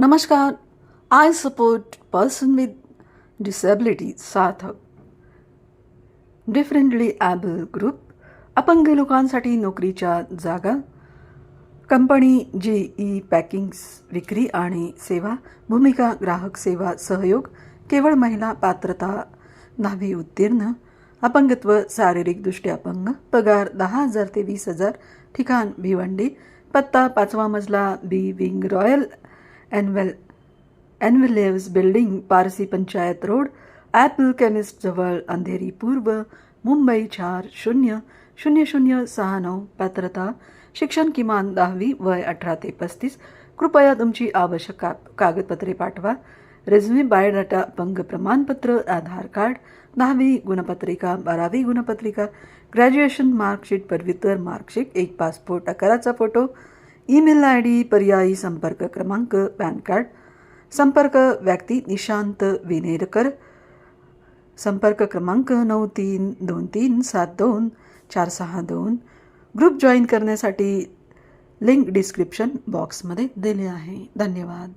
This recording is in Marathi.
नमस्कार I support person with disability Sarthak. Differently able group अपंग लोकांसाठी नोकरीच्या जागा कंपनी जी ई पॅकिंग्स विक्री आणि सेवा भूमिका ग्राहक सेवा सहयोग केवळ महिला पात्रता दहावी उत्तीर्ण अपंगत्व शारीरिकदृष्ट्या अपंग पगार दहा हजार ते वीस हजार ठिकाण भिवंडी पत्ता पाचवा मजला B wing royal enclave एनविलेव्स building Parsi panchayat road Apple chemist जवळ अंधेरी पूर्व मुंबई चार शून्य शून्य शून्य सहा नऊ पात्रता शिक्षण किमान दहावी वय अठरा ते पस्तीस कृपया तुमची आवश्यक का कागदपत्रे पाठवा रेझ्युमे बायोडाटा अपंग प्रमाणपत्र आधार कार्ड दहावी गुणपत्रिका बारावी गुणपत्रिका ग्रॅज्युएशन मार्कशीट पदव्युत्तर मार्कशीट एक पासपोर्ट आकाराचा फोटो ईमेल आय डी पर्यायी संपर्क क्रमांक पॅन कार्ड संपर्क व्यक्ती निशांत विनेरकर संपर्क क्रमांक नऊ तीन दोन तीन सात दोन चार सहा दोन. ग्रुप जॉईन करण्यासाठी लिंक डिस्क्रिप्शन बॉक्समध्ये दिले आहे. धन्यवाद.